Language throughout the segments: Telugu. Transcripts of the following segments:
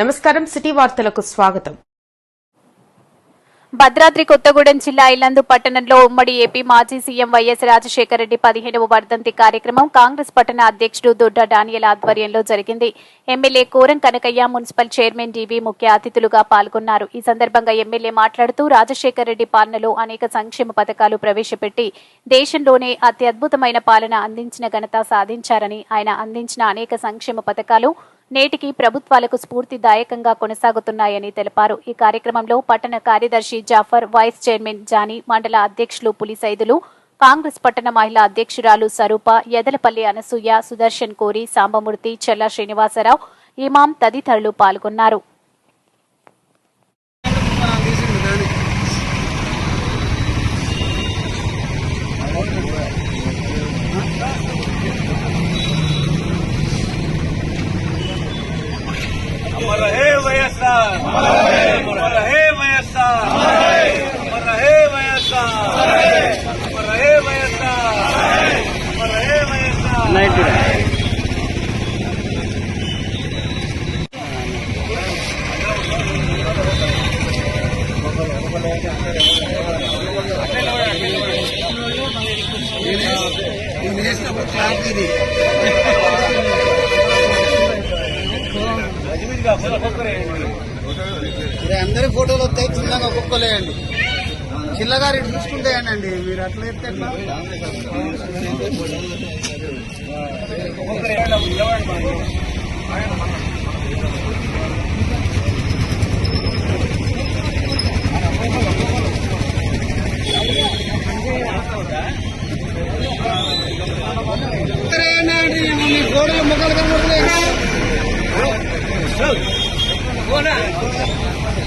నమస్కారం సిటీ వార్తలకు స్వాగతం. భద్రాద్రి కొత్తగూడెం జిల్లా ఇల్లందు పట్టణంలో ఉమ్మడి ఏపీ మాజీ సీఎం వైఎస్ రాజశేఖర రెడ్డి పదిహేనవ వర్ధంతి కార్యక్రమం కాంగ్రెస్ పట్టణ అధ్యక్షుడు దొడ్డ డానియల్ ఆధ్వర్యంలో జరిగింది. MLA Koram Kanakaiah municipal chairman DV ముఖ్య అతిథులుగా పాల్గొన్నారు. ఈ సందర్భంగా ఎమ్మెల్యే మాట్లాడుతూ రాజశేఖర రెడ్డి పాలనలో అనేక సంక్షేమ పథకాలు ప్రవేశపెట్టి దేశంలోనే అత్యద్భుతమైన పాలన అందించిన ఘనత సాధించారని ఆయన అందించిన అనేక సంక్షేమ పథకాలు నేటికి ప్రభుత్వాలకు స్ఫూర్తిదాయకంగా కొనసాగుతున్నాయని తెలిపారు. ఈ కార్యక్రమంలో పట్టణ కార్యదర్శి జాఫర్ వైస్ చైర్మన్ జానీ మండల అధ్యక్షులు పులిసైదులు కాంగ్రెస్ పట్టణ మహిళా అధ్యక్షురాలు సరూప ఎదలపల్లి అనసూయ సుదర్శన్ కోరి సాంబమూర్తి చెల్ల శ్రీనివాసరావు ఇమాం తదితరులు పాల్గొన్నారు. వైఎస్ఆర్ మరహే వైఎస్ఆర్ మరహే వైఎస్ఆర్ మరహే వైఎస్ఆర్ మరహే వైఎస్ఆర్ నైట్ నేను చేసిన ఒక క్లాస్ అందరి ఫోటోలు వస్తాయి చిన్నగా ఒక్కొక్కలేయండి చిల్లగారు ఇటు చూసుకుంటాయండి అండి మీరు అట్లా చెప్తే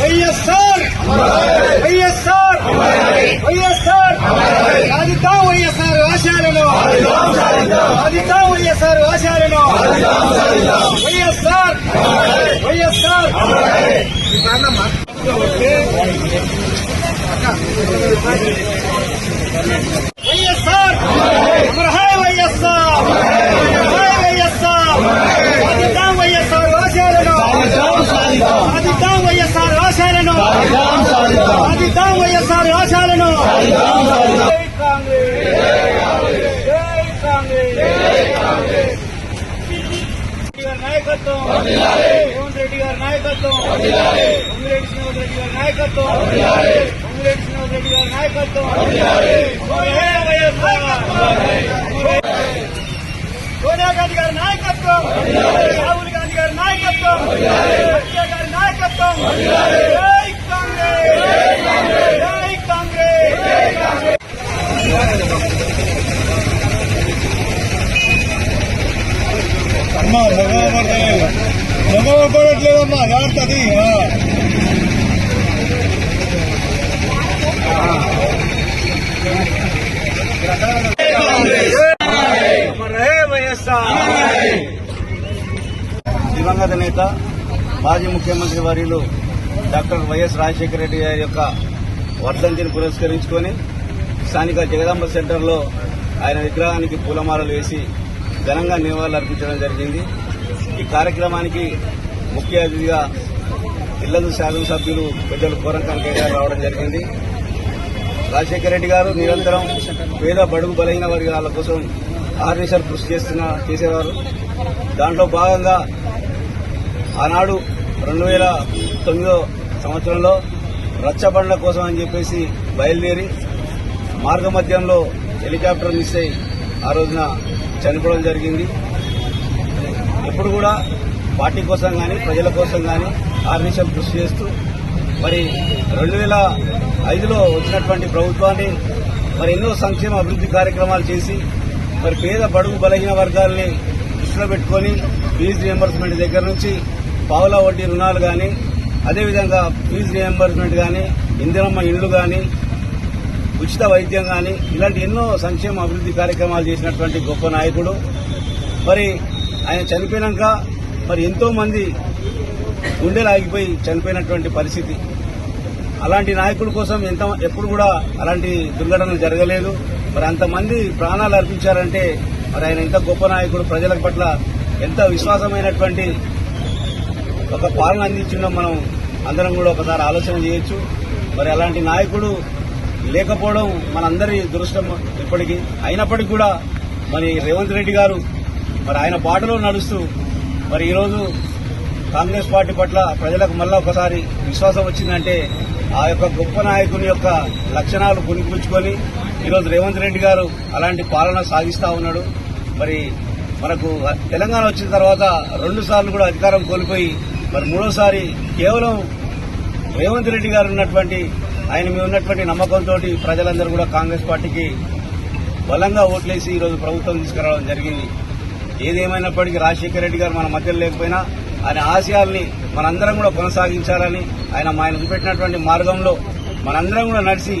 వైఎస్ఆర్! వైఎస్ఆర్! వైఎస్ఆర్! సాధిద్దాం వైఎస్ఆర్ ఆశయాలను సాధిద్దాం వైఎస్ఆర్ వైఎస్ఆర్! వైఎస్ఆర్! వైఎస్ఆర్ హై వైఎస్ఆర్ అమర్ హై వైఎస్ఆర్ సాధిద్దాం వైఎస్ఆర్ ఆశయాలను సాధిద్దాం వైఎస్ఆర్ ఆశయాలను సాధిద్దాం వైఎస్ఆర్ ఆశయాలను జై కాంగ్రెస్ జై కాంగ్రెస్ రెడ్డి గారి నాయకత్వం రేవంత్ రెడ్డి గారి నాయకత్వం ఉమ్మిరెడ్డి శ్రీనివాస్ రెడ్డి గారి నాయకత్వం ఉమ్మిరెడ్డి శ్రీనివాస్ రెడ్డి గారి నాయకత్వం జై వైఎస్ఆర్ సోనియా గాంధీ గారి నాయకత్వం రాహుల్ గాంధీ గారి నాయకత్వం సోనియా గారి నాయకత్వం అమ్మా మగవపడలేదు మగవపడట్లేదమ్మా జాగ్రత్త దివంగత నేత మాజీ ముఖ్యమంత్రి వారిలో డాక్టర్ వైఎస్ రాజశేఖర రెడ్డి గారి యొక్క వర్ధంతిని పురస్కరించుకొని స్థానిక జగదాంబ సెంటర్లో ఆయన విగ్రహానికి పూలమాలలు వేసి ఘనంగా నివాళులు అర్పించడం జరిగింది. ఈ కార్యక్రమానికి ముఖ్య అతిథిగా ఇల్లందు శాసనసభ్యులు పెద్దలు కోరంకంకయ్య గారు రావడం జరిగింది. రాజశేఖర రెడ్డి గారు నిరంతరం పేద బడుగు బలైన వర్గాల కోసం ఆర్నిసర్ కృషి చేస్తున్న చేసేవారు. దాంట్లో భాగంగా ఆనాడు రెండు వేల తొమ్మిదో సంవత్సరంలో రచ్చబండ్ల కోసం అని చెప్పేసి బయలుదేరి మార్గ మధ్యంలో హెలికాప్టర్ మిస్ అయి ఆ రోజున చనిపోవడం జరిగింది. ఎప్పుడు కూడా పార్టీ కోసం కానీ ప్రజల కోసం కానీ ఆర్నిషం కృషి చేస్తూ మరి రెండు వేల ఐదులో వచ్చినటువంటి ప్రభుత్వాన్ని మరి ఎన్నో సంక్షేమ అభివృద్ధి కార్యక్రమాలు చేసి మరి పేద బడుగు బలహీన వర్గాల్ని దృష్టిలో పెట్టుకొని ఫీజు రియంబర్స్మెంట్ దగ్గర నుంచి పావుల వడ్డీ రుణాలు కానీ అదేవిధంగా ఫీజు రియంబర్స్మెంట్ కానీ ఇందిరమ్మ ఇండ్లు కానీ ఉచిత వైద్యం కానీ ఇలాంటి ఎన్నో సంక్షేమ అభివృద్ధి కార్యక్రమాలు చేసినటువంటి గొప్ప నాయకుడు. మరి ఆయన చనిపోయినాక మరి ఎంతో మంది గుండెలు ఆగిపోయి చనిపోయినటువంటి పరిస్థితి. అలాంటి నాయకుడి కోసం ఎంత ఎప్పుడు కూడా అలాంటి దుర్ఘటనలు జరగలేదు. మరి అంతమంది ప్రాణాలు అర్పించారంటే మరి ఆయన ఎంత గొప్ప నాయకుడు ప్రజల పట్ల ఎంత విశ్వాసమైనటువంటి ఒక పాలన అందించిందో మనం అందరం కూడా ఒకసారి ఆలోచన చేయొచ్చు. మరి అలాంటి నాయకుడు లేకపోవడం మనందరి దురదృష్టం ఇప్పటికీ. అయినప్పటికీ కూడా మరి రేవంత్ రెడ్డి గారు మరి ఆయన బాటలో నడుస్తూ మరి ఈరోజు కాంగ్రెస్ పార్టీ పట్ల ప్రజలకు మళ్ళా ఒకసారి విశ్వాసం వచ్చిందంటే ఆ యొక్క గొప్ప నాయకుని యొక్క లక్షణాలు పుణిపుచ్చుకొని ఈరోజు రేవంత్ రెడ్డి గారు అలాంటి పాలన సాగిస్తా ఉన్నాడు. మరి మనకు తెలంగాణ వచ్చిన తర్వాత రెండు సార్లు కూడా అధికారం కోల్పోయి మరి మూడోసారి కేవలం రేవంత్ రెడ్డి గారు ఉన్నటువంటి ఆయన మీద ఉన్నటువంటి నమ్మకంతో ప్రజలందరూ కూడా కాంగ్రెస్ పార్టీకి బలంగా ఓట్లేసి ఈరోజు ప్రభుత్వం తీసుకురావడం జరిగింది. ఏదేమైనప్పటికీ రాజశేఖర రెడ్డి గారు మన మధ్యలో లేకపోయినా ఆయన ఆశయాల్ని మనందరం కూడా కొనసాగించాలని ఆయన ఆయన చూపెట్టినటువంటి మార్గంలో మనందరం కూడా నడిచి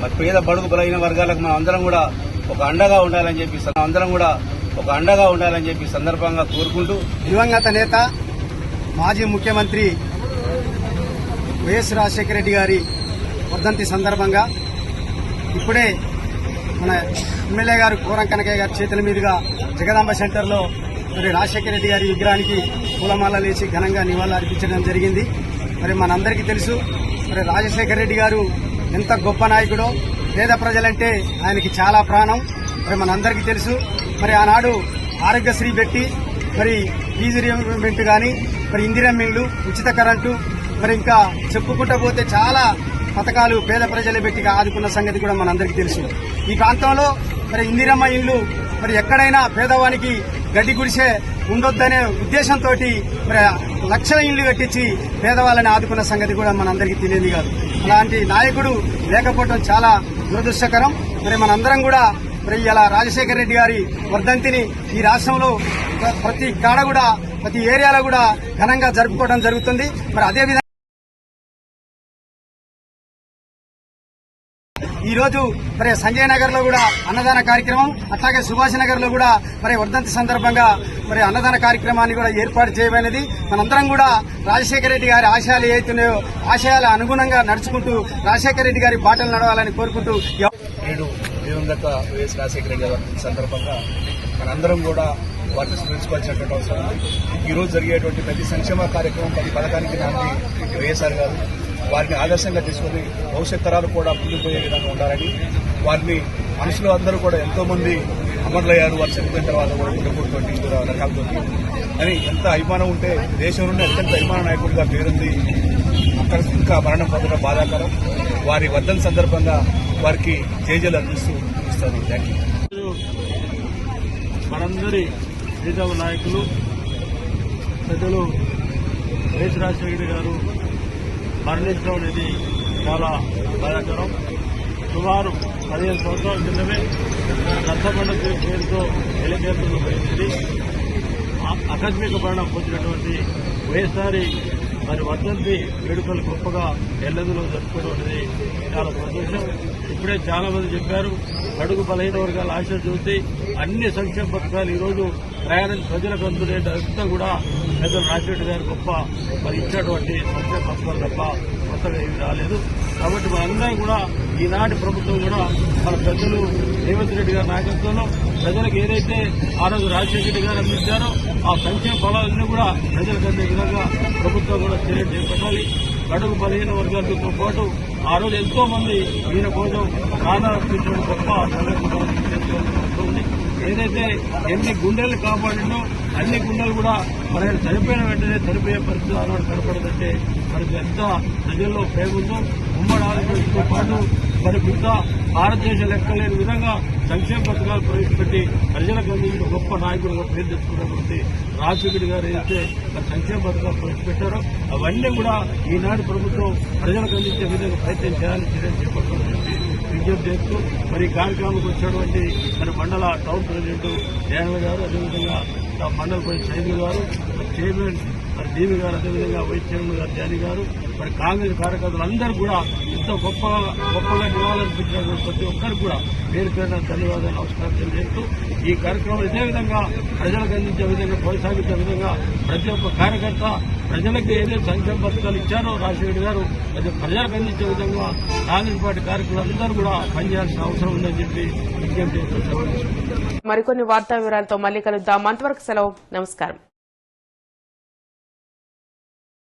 మరి పేద బడుగు బలైన వర్గాలకు మనం అందరం కూడా ఒక అండగా ఉండాలని చెప్పి అందరం కూడా ఒక అండగా ఉండాలని చెప్పి సందర్భంగా కోరుకుంటూ దివంగత నేత మాజీ ముఖ్యమంత్రి వైఎస్ రాజశేఖర రెడ్డి గారి వర్ధంతి సందర్భంగా ఇప్పుడే మన ఎమ్మెల్యే గారు కోరం కనకయ్య గారి చేతుల మీదుగా జగదాంబ సెంటర్లో మరి రాజశేఖర రెడ్డి గారి విగ్రహానికి పూలమాల లేచి ఘనంగా నివాళులు అర్పించడం జరిగింది. మరి మనందరికీ తెలుసు మరి రాజశేఖర రెడ్డి గారు ఎంత గొప్ప నాయకుడో పేద ప్రజలంటే ఆయనకి చాలా ప్రాణం. మరి మనందరికీ తెలుసు మరి ఆనాడు ఆరోగ్యశ్రీ పెట్టి మరి ఫీజు రియంబర్స్మెంట్ కానీ మరి ఇందిరమ్మిళ్ళు ఉచిత కరెంటు మరి ఇంకా చెప్పుకుంటూ పోతే చాలా పథకాలు పేద ప్రజలు వ్యక్తిగా ఆదుకున్న సంగతి కూడా మనందరికీ తెలుసు. ఈ ప్రాంతంలో మరి ఇందిరమ్మ ఇల్లు మరి ఎక్కడైనా పేదవానికి గడ్డి గుడిసే ఉండొద్దనే ఉద్దేశంతో మరి లక్షల ఇండ్లు కట్టించి పేదవాళ్ళని ఆదుకున్న సంగతి కూడా మనందరికీ తెలియదు కాదు. అలాంటి నాయకుడు లేకపోవడం చాలా దురదృష్టకరం. మరి మనందరం కూడా మరి ఇలా రాజశేఖర రెడ్డి గారి వర్ధంతిని ఈ రాష్ట్రంలో ప్ర- ప్రతి కాడ కూడా ప్రతి ఏరియాలో కూడా ఘనంగా జరుపుకోవడం జరుగుతుంది. మరి అదే విధంగా ఈ రోజు మరి సంజయ్ నగర్లో కూడా అన్నదాన కార్యక్రమం అట్లాగే సుభాష్ నగర్లో కూడా మరి వర్ధంతి సందర్భంగా మరి అన్నదాన కార్యక్రమాన్ని కూడా ఏర్పాటు చేయమైనది మనందరం కూడా రాజశేఖర రెడ్డి గారి ఆశయాలు ఏవైతున్నాయో ఆశయాల అనుగుణంగా నడుచుకుంటూ రాజశేఖర రెడ్డి గారి బాటలు నడవాలని కోరుకుంటూ నేడు దివంగత వైఎస్ రాజశేఖర రెడ్డి గారి సందర్భంగా మనందరం కూడా వాటిని స్మరించుకోవాల్సినటువంటి అవసరం ఉంది జరిగేటువంటి ప్రతి సంక్షేమ కార్యక్రమం ప్రతి పథకానికి నాంది వైఎస్ఆర్ గారు. వారిని ఆదర్శంగా తీసుకుని భవిష్యత్ తరాలు కూడా ముందుకుపోయే విధంగా ఉండాలని వారిని మనుషులు అందరూ కూడా ఎంతోమంది అమరులయ్యారు వారు చనిపోయిన తర్వాత కూడా గుండెపోటుతో రకాలతో అని ఎంత అభిమానం ఉంటే దేశంలోనే అత్యంత అభిమాన నాయకుడిగా పేరుంది. అక్కడ ఇంకా మరణం పొందడం బాధాకరం. వారి వర్ధన సందర్భంగా వారికి జేజలు అందిస్తూ ఇస్తాను. థ్యాంక్ యూ మనందరి ప్రీతమ నాయకులు పెద్దలు వైఎస్ రాజశేఖర గారు మరణించడం అనేది చాలా బాధాకరం సుమారు పదిహేను సంవత్సరాల క్రితమే రచ్చబండ పేరుతో ఎలికేతులు పోయింది ఆకస్మిక మరణం పొందినటువంటి వైఎస్ఆర్ మరి వర్ధంతి వేడుకలు గొప్పగా ఎల్లదిలో జరుపుకోవడం అనేది చాలా సంతోషం. ఇప్పుడే చాలా మంది చెప్పారు అడుగు బలహీన వర్గాల ఆశ చూసి అన్ని సంక్షేమ పథకాలు ఈరోజు ప్రయాణం ప్రజలకు అందునే అంతా కూడా పెద్దలు రాజశేఖర్ గారు గొప్ప మరి ఇచ్చినటువంటి సంక్షేమ పథకాలు తప్ప కొత్తగా ఏమి రాలేదు. కాబట్టి మనందరం కూడా ఈనాటి ప్రభుత్వం కూడా మన పెద్దలు రేవంత్ రెడ్డి గారి నాయకత్వంలో ప్రజలకు ఏదైతే ఆ రోజు రాజశేఖర రెడ్డి గారు అందించారో ఆ సంక్షేమ ఫలాలన్నీ కూడా ప్రజలకు అందే విధంగా ప్రభుత్వం కూడా చర్యలు చేపట్టాలి. కడుగు బలహీన వర్గాలతో పాటు ఆ రోజు ఎంతో మంది ఈయన కోసం ప్రాణాలు అర్పించడం గొప్ప సంగతి ఏదైతే ఎన్ని గుండెలు కాపాడినో అన్ని గుండెలు కూడా మరి చనిపోయిన వెంటనే చనిపోయే పరిస్థితి ఆనాడు కనపడదంటే మరి ఎంత ప్రజల్లో ప్రేమ ఉందో ఉమ్మడి ఆంధ్రప్రదేశ్తో పాటు మరి మిగతా భారతదేశ లెక్కలేని విధంగా సంక్షేమ పథకాలు ప్రవేశపెట్టి ప్రజలకు అందించిన గొప్ప నాయకుడిగా పేరు తెచ్చుకున్నటువంటి రాజశేఖర్ గారు ఏదైతే సంక్షేమ పథకాలు ప్రవేశపెట్టారో అవన్నీ కూడా ఈనాడు ప్రభుత్వం ప్రజలకు అందించే విధంగా ప్రయత్నం చేయాలని చర్యలు చేపట్టారు విజ్ఞప్తి చేస్తూ మరి ఈ కార్యక్రమానికి వచ్చినటువంటి మరి మండల టౌన్ ప్రెసిడెంట్ జయన్ గారు అదేవిధంగా మండల పరిషత్ సైనికులు గారు చైర్మన్ మరి దీవి గారు అదేవిధంగా వైస్ చైర్మన్ గారు జానీ గారు మరి కాంగ్రెస్ కార్యకర్తలు అందరూ కూడా ఇంత గొప్ప గొప్పగా నివాళులర్పించిన ప్రతి ఒక్కరు కూడా పేరు పేరున ధన్యవాదాలు నమస్కారం తెలియజేస్తూ ఈ కార్యక్రమం ఇదే విధంగా ప్రజలకు అందించే విధంగా కొనసాగించే విధంగా ప్రతి ఒక్క కార్యకర్త ప్రజలకు ఏదైతే సంక్షేమ పథకాలు ఇచ్చారో రాజశేఖర్ గారు అది ప్రజలకు అందించే విధంగా కాంగ్రెస్ పార్టీ అందరూ కూడా పనిచేయాల్సిన అవసరం ఉందని చెప్పి విజ్ఞప్తి చేస్తూ మరికొన్ని వార్తా వివరాలతో మళ్ళీ కలుద్దాం. అంతవరకు సెలవు. నమస్కారం.